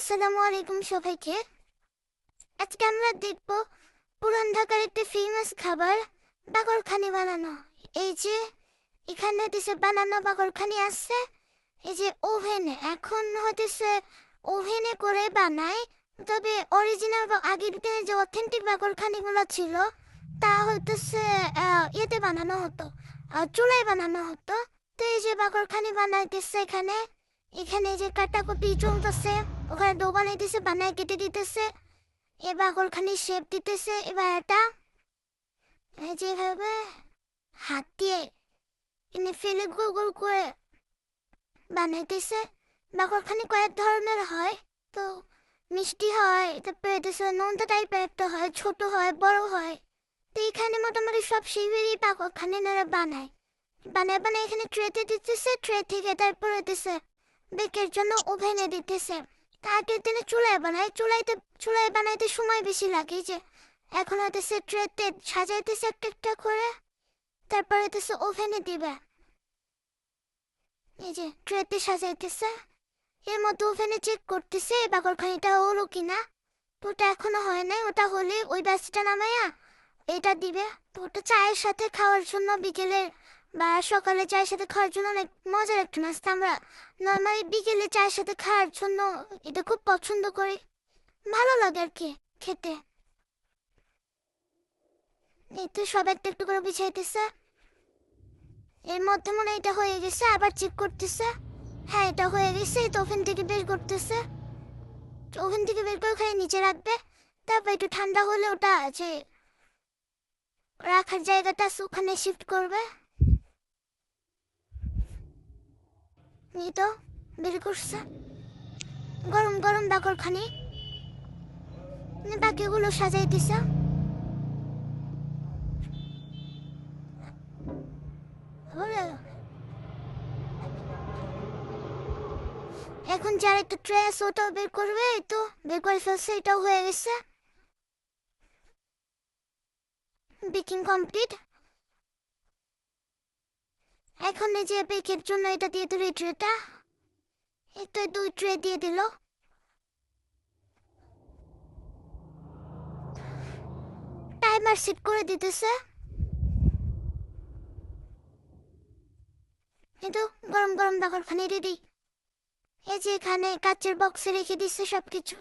আসসালামু আলাইকুম সবাইকে। আজকে আমরা দেখব পুরান ঢাকার একটি ফেমাস খাবার বাগরখানি বানানো। এই যে এখানে দিছে বানানো বাগরখানি আছে। এই যে ওভেনে এখন হতেছে ওভেনে করে বানায়। তবে অরিজিনাল বা আগের দিনে যে অথেন্টিক বাগরখানিগুলো ছিল তা হইতেছে আহ, ইয়েতে বানানো হতো চুলায় বানানো হতো। তো এই যে বাগরখানি বানাইতেছে এখানে এখানে যে কাটাকুটি চলতেছে ওখানে ডো বানাইতেছে বানায় কেটে দিতেছে এবার ওখানে শেপ দিতেছে, এবার এটা যেভাবে হাত দিয়ে এনে ফেলে গোল গোল করে বানাইতেছে। বাকরখানি কয়েক ধরনের হয়, তো মিষ্টি হয়, তারপরে এদেশে নোনতা টাইপের একটা হয়, ছোট হয়, বড় হয়। তো এখানে মোটামুটি সব শিবেরই বাকরখানি নারা বানায়। বানায় বানায় এখানে ট্রেতে দিতেছে ট্রে থেকে তারপরে দিতেছে বেকের জন্য ওভেনে দিতেছে। আগের দিনে চুলায় বানায় চুলাইতে চুলায় বানাইতে সময় বেশি লাগে যে। এখন হইতেছে ট্রেতে সাজাইতেছে একটা একটা করে, তারপরে হইতেছে ওভেনে দিবে। এই যে ট্রেতে সাজাইতেছে, এর মধ্যে ওভেনে চেক করতেছে বাকরখানিটা হলো কিনা। তো ওটা এখনও হয় নাই, ওটা হলে ওই ব্যাসটা নামাইয়া এটা দিবে। তো ওটা চায়ের সাথে খাওয়ার জন্য বিকেলে বা সকালে চায়ের সাথে খাওয়ার জন্য অনেক মজার একটা নাস্তা। আমরা নর্মালি বিকেলে চায়ের সাথে খাওয়ার জন্য এটা খুব পছন্দ করি। ভালো লাগে আর কি খেতে। এই তো সব একটা একটু করে বিছাইতেছে। এর মধ্যে মনে এটা হয়ে গেছে, আবার চেক করতেছে। হ্যাঁ এটা হয়ে গেছে তো ওখান থেকে বের করতেছে। তো ওখান থেকে বের করে ওখানে নিচে রাখবে। তারপর একটু ঠান্ডা হলে ওটা যে রাখার জায়গাটা ওখানে শিফট করবে। এই তো, বের করছে। গরম গরম বাকর খানি। বাকিগুলো সাজাই দিছে। এখন যার একটা ট্রে আছে, ওটাও বের করবে, এই তো, বের করে ফেলছে, এটাও হয়ে গেছে। বেকিং কমপ্লিট এখন যে বেকের জন্য এটা দিয়ে দিল এই ট্রেটা এই দুই ট্রে দিয়ে দিল। টাইমার সেট করে দিতেছে। এই তো গরম গরম বাকরখানি রেডি। এই যে এখানে কাচের বক্সে রেখে দিচ্ছে সবকিছু।